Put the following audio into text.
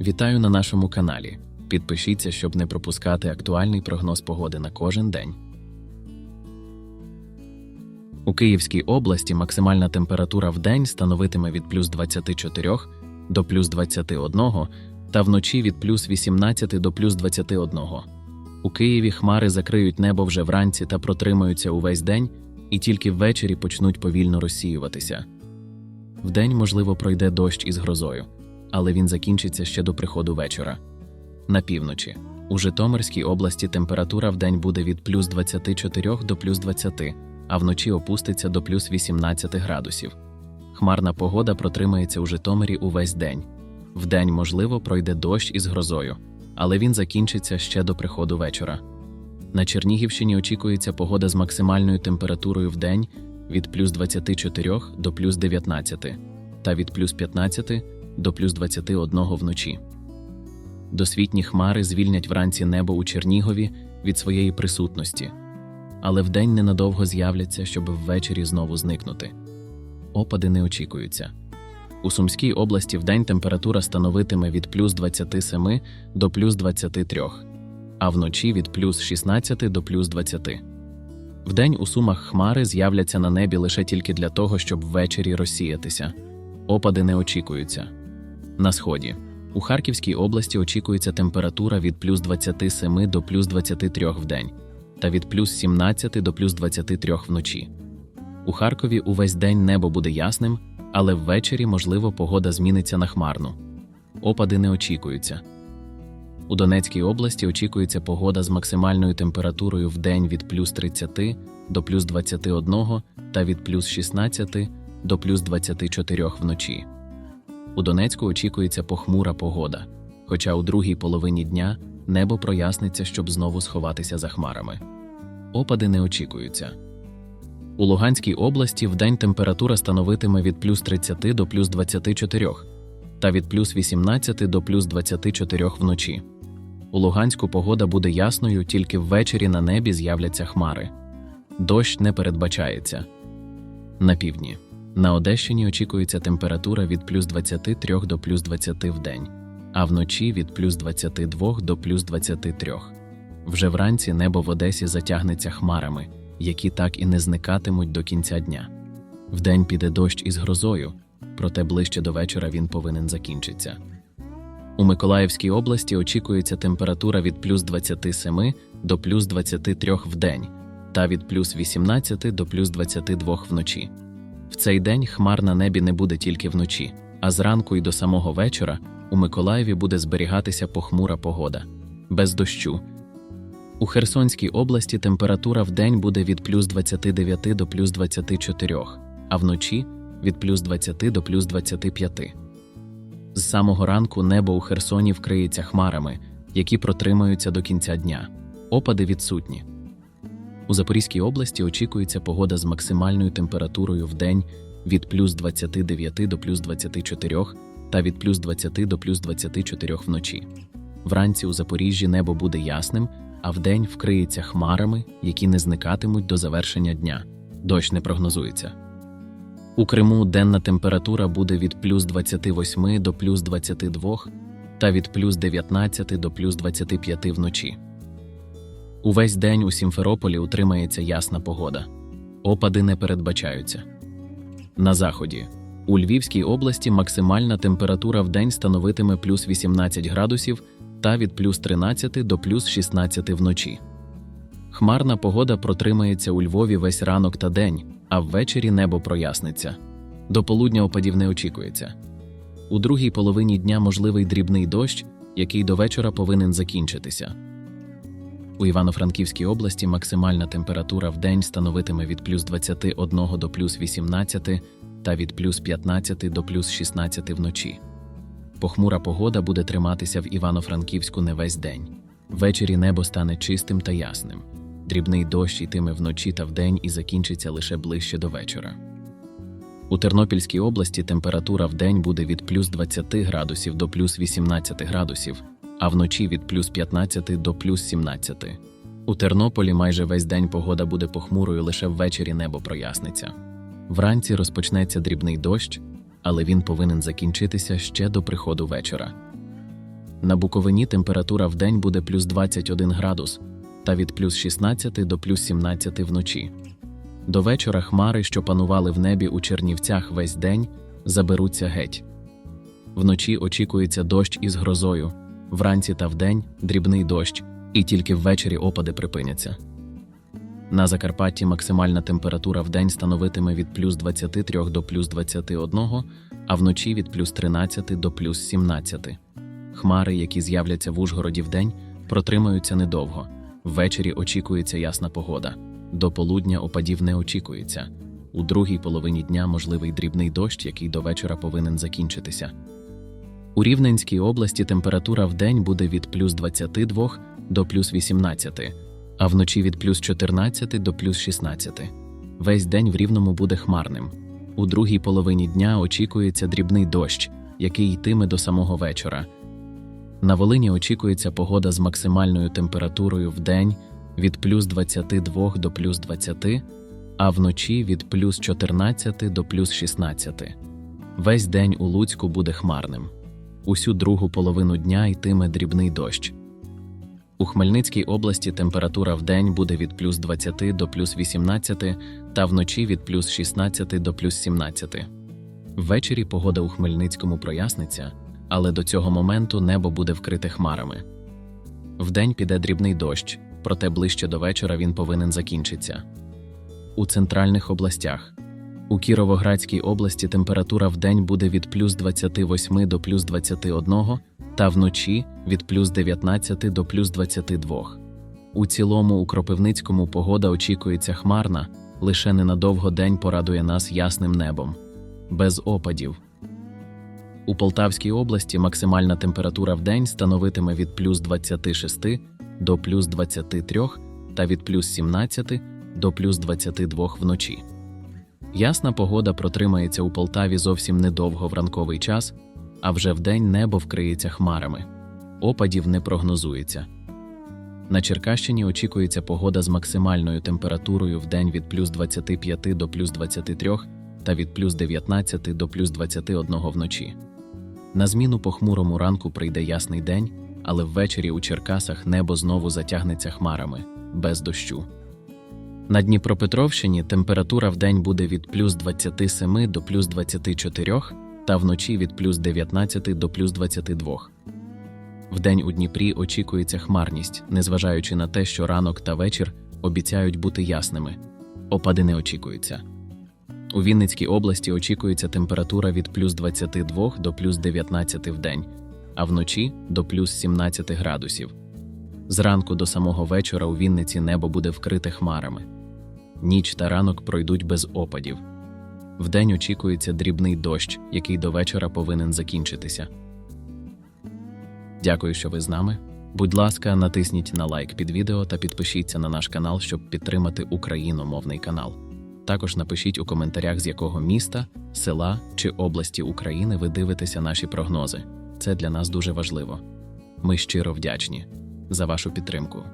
Вітаю на нашому каналі. Підпишіться, щоб не пропускати актуальний прогноз погоди на кожен день. У Київській області максимальна температура в день становитиме від плюс 24 до плюс 21 та вночі від плюс 18 до плюс 21. У Києві хмари закриють небо вже вранці та протримаються увесь день, і тільки ввечері почнуть повільно розсіюватися. Вдень, можливо, пройде дощ із грозою, але він закінчиться ще до приходу вечора. На півночі. У Житомирській області температура вдень буде від плюс 24 до плюс 20, а вночі опуститься до плюс 18 градусів. Хмарна погода протримається у Житомирі увесь день. Вдень, можливо, пройде дощ із грозою, але він закінчиться ще до приходу вечора. На Чернігівщині очікується погода з максимальною температурою в день від плюс 24 до плюс 19 та від плюс 15 до плюс 21 вночі. Досвітні хмари звільнять вранці небо у Чернігові від своєї присутності, але вдень ненадовго з'являться, щоб ввечері знову зникнути. Опади не очікуються. У Сумській області вдень температура становитиме від плюс 27 до плюс 23, а вночі від плюс 16 до плюс 20. Вдень у Сумах хмари з'являться на небі лише тільки для того, щоб ввечері розсіятися. Опади не очікуються. На сході. У Харківській області очікується температура від плюс 27 до плюс 23 в день та від плюс 17 до плюс 23 вночі. У Харкові увесь день небо буде ясним, але ввечері, можливо, погода зміниться на хмарну. Опади не очікуються. У Донецькій області очікується погода з максимальною температурою в день від плюс 30 до плюс 21 та від плюс 16 до плюс 24 вночі. У Донецьку очікується похмура погода, хоча у другій половині дня небо проясниться, щоб знову сховатися за хмарами. Опади не очікуються. У Луганській області вдень температура становитиме від плюс 30 до плюс 24 та від плюс 18 до плюс 24 вночі. У Луганську погода буде ясною, тільки ввечері на небі з'являться хмари. Дощ не передбачається. На півдні. На Одещині очікується температура від плюс 23 до плюс 20 в день, а вночі від плюс 22 до плюс 23. Вже вранці небо в Одесі затягнеться хмарами, які так і не зникатимуть до кінця дня. Вдень піде дощ із грозою, проте ближче до вечора він повинен закінчитися. У Миколаївській області очікується температура від плюс 27 до плюс 23 в день та від плюс 18 до плюс 22 вночі. В цей день хмар на небі не буде тільки вночі, а зранку і до самого вечора у Миколаєві буде зберігатися похмура погода, без дощу. У Херсонській області температура в день буде від плюс 29 до плюс 24, а вночі від плюс 20 до плюс 25. З самого ранку небо у Херсоні вкриється хмарами, які протримаються до кінця дня. Опади відсутні. У Запорізькій області очікується погода з максимальною температурою в день від плюс 29 до плюс 24 та від плюс 20 до плюс 24 вночі. Вранці у Запоріжжі небо буде ясним, а вдень вкриється хмарами, які не зникатимуть до завершення дня. Дощ не прогнозується. У Криму денна температура буде від плюс 28 до плюс 22 та від плюс 19 до плюс 25 вночі. Увесь день у Сімферополі утримається ясна погода. Опади не передбачаються. На заході. У Львівській області максимальна температура в день становитиме плюс 18 градусів та від плюс 13 до плюс 16 вночі. Хмарна погода протримається у Львові весь ранок та день, а ввечері небо проясниться. До полудня опадів не очікується. У другій половині дня можливий дрібний дощ, який до вечора повинен закінчитися. У Івано-Франківській області максимальна температура в день становитиме від плюс 21 до плюс 18 та від плюс 15 до плюс 16 вночі. Похмура погода буде триматися в Івано-Франківську не весь день. Ввечері небо стане чистим та ясним. Дрібний дощ йтиме вночі та вдень і закінчиться лише ближче до вечора. У Тернопільській області температура в день буде від плюс 20 градусів до плюс 18 градусів, а вночі від плюс 15 до плюс 17. У Тернополі майже весь день погода буде похмурою, лише ввечері небо проясниться. Вранці розпочнеться дрібний дощ, але він повинен закінчитися ще до приходу вечора. На Буковині температура в день буде плюс 21 градус та від плюс 16 до плюс 17 вночі. До вечора хмари, що панували в небі у Чернівцях весь день, заберуться геть. Вночі очікується дощ із грозою, вранці та вдень дрібний дощ, і тільки ввечері опади припиняться. На Закарпатті максимальна температура в день становитиме від плюс 23 до плюс 21, а вночі від плюс 13 до плюс 17. Хмари, які з'являться в Ужгороді вдень, протримаються недовго. Ввечері очікується ясна погода. До полудня опадів не очікується. У другій половині дня можливий дрібний дощ, який до вечора повинен закінчитися. У Рівненській області температура в день буде від плюс 22 до плюс 18, а вночі від плюс 14 до плюс 16. Весь день в Рівному буде хмарним. У другій половині дня очікується дрібний дощ, який йтиме до самого вечора. На Волині очікується погода з максимальною температурою в день від плюс 22 до плюс 20, а вночі від плюс 14 до плюс 16. Весь день у Луцьку буде хмарним. Усю другу половину дня йтиме дрібний дощ. У Хмельницькій області температура в день буде від плюс 20 до плюс 18 та вночі від плюс 16 до плюс 17. Ввечері погода у Хмельницькому проясниться, але до цього моменту небо буде вкрите хмарами. Вдень піде дрібний дощ, проте ближче до вечора він повинен закінчитися. У центральних областях у Кіровоградській області температура вдень буде від плюс 28 до плюс 21 та вночі від плюс 19 до плюс 22. У цілому у Кропивницькому погода очікується хмарна, лише ненадовго день порадує нас ясним небом, без опадів. У Полтавській області максимальна температура в день становитиме від плюс 26 до плюс 23 та від плюс 17 до плюс 22 вночі. Ясна погода протримається у Полтаві зовсім недовго в ранковий час, а вже вдень небо вкриється хмарами. Опадів не прогнозується. На Черкащині очікується погода з максимальною температурою в день від плюс 25 до плюс 23 та від плюс 19 до плюс 21 вночі. На зміну похмурому ранку прийде ясний день, але ввечері у Черкасах небо знову затягнеться хмарами без дощу. На Дніпропетровщині температура в день буде від плюс 27 до плюс 24 та вночі від плюс 19 до плюс 22. Вдень у Дніпрі очікується хмарність, незважаючи на те, що ранок та вечір обіцяють бути ясними. Опади не очікуються. У Вінницькій області очікується температура від плюс 22 до плюс 19 в день, а вночі до плюс 17 градусів. Зранку до самого вечора у Вінниці небо буде вкрите хмарами. Ніч та ранок пройдуть без опадів. Вдень очікується дрібний дощ, який до вечора повинен закінчитися. Дякую, що ви з нами. Будь ласка, натисніть на лайк під відео та підпишіться на наш канал, щоб підтримати україномовний канал. Також напишіть у коментарях, з якого міста, села чи області України ви дивитеся наші прогнози. Це для нас дуже важливо. Ми щиро вдячні за вашу підтримку.